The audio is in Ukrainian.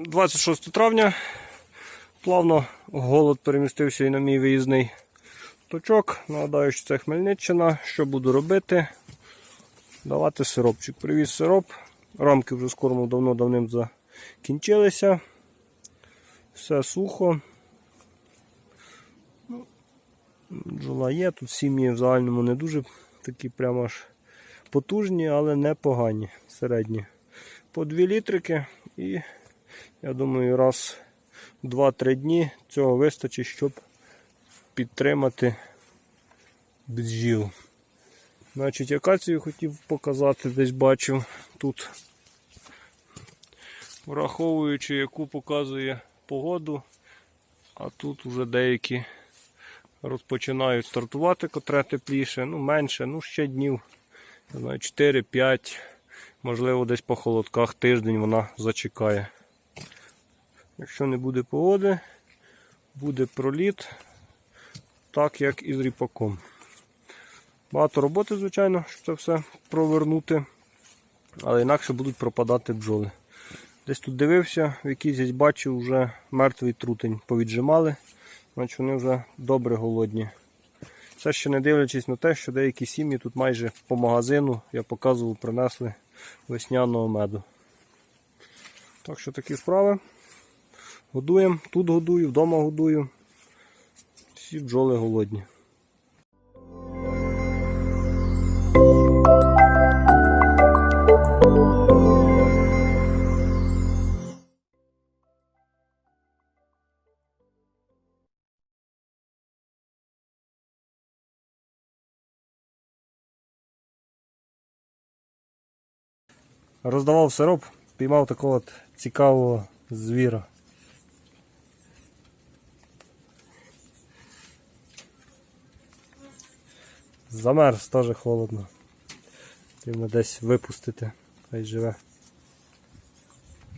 26 травня. Плавно голод перемістився і на мій виїзний точок. Нагадаю, що це Хмельниччина. Що буду робити? Давати сиропчик. Привіз сироп. Рамки вже з давно-давним закінчилися. Все сухо. Ну, Бджола є, тут сім'ї в загальному не дуже такі прямо аж потужні, але непогані, середні. По 2 літрики і я думаю, раз 2-3 дні цього вистачить, щоб підтримати бджіл. Значить, акацію хотів показати, десь бачив тут, враховуючи, яку показує погоду, а тут вже деякі розпочинають стартувати, котре тепліше, ну менше, ну ще днів, не знаю, 4-5, можливо, десь по холодках тиждень вона зачекає. Якщо не буде погоди, буде проліт, так як і з ріпаком. Багато роботи, звичайно, щоб це все провернути, але інакше будуть пропадати бджоли. Десь тут дивився, в якійсь бачив, вже мертвий трутень повіджимали, значить вони вже добре голодні. Це ще не дивлячись на те, що деякі сім'ї тут майже по магазину, я показував, принесли весняного меду. Так що такі справи. Годуємо, тут годую, вдома годую. Всі бджоли голодні. Роздавав сироп, піймав такого цікавого звіра. Замерз, теж холодно. Треба десь випустити, хай живе.